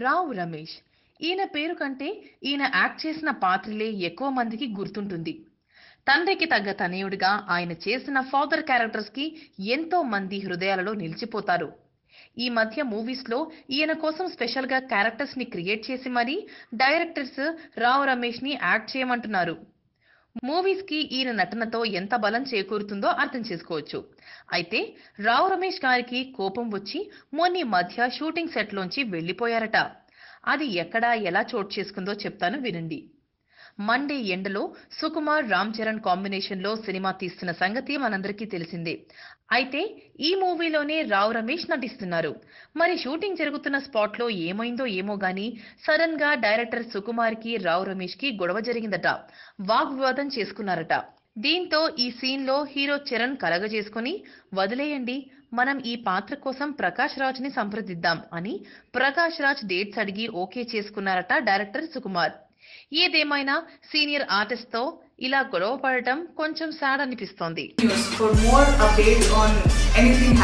రావు రమేష్. ఈయన పేరు కంటే ఈయన యాక్ట్ చేసిన పాత్రలే ఎక్కువ మందికి గుర్తుంటుంది. తండ్రికి తగ్గ తనయుడిగా ఆయన చేసిన ఫాదర్ క్యారెక్టర్స్కి ఎంతో మంది హృదయాలలో నిలిచిపోతారు. ఈ మధ్య మూవీస్లో ఈయన కోసం స్పెషల్గా క్యారెక్టర్స్ని క్రియేట్ చేసి మరీ డైరెక్టర్స్ రావు రమేష్ని యాక్ట్ చేయమంటున్నారు. మూవీస్కి ఈయన నటనతో ఎంత బలం చేకూరుతుందో అర్థం చేసుకోవచ్చు. అయితే రావు రమేష్ గారికి కోపం వచ్చి మొన్ని మధ్య షూటింగ్ సెట్ లోంచి వెళ్ళిపోయారట అది ఎక్కడ ఎలా చోటు చేసుకుందో చెప్తాను వినండి. మండే ఎండలో సుకుమార్ రామ్ చరణ్ కాంబినేషన్లో సినిమా తీస్తున్న సంగతి మనందరికీ తెలిసిందే. అయితే ఈ మూవీలోనే రావు రమేష్ నటిస్తున్నారు. మరి షూటింగ్ జరుగుతున్న స్పాట్లో ఏమైందో ఏమో గాని సడన్గా డైరెక్టర్ సుకుమార్కి రావు రమేష్కి గొడవ జరిగిందట. వాగ్వివాదం చేసుకున్నారట. దీంతో ఈ సీన్లో హీరో చరణ్ కలగజేసుకుని వదిలేయండి మనం ఈ పాత్ర కోసం ప్రకాష్ రాజ్ని సంప్రదిద్దాం అని ప్రకాష్ రాజ్ డేట్స్ అడిగి ఓకే చేసుకున్నారట డైరెక్టర్ సుకుమార్ ఏదేమైనా సీనియర్ ఆర్టిస్ట్తో ఇలా గొడవ పడటం కొంచెం సాడ్ అనిపిస్తోంది news. For more updates on anything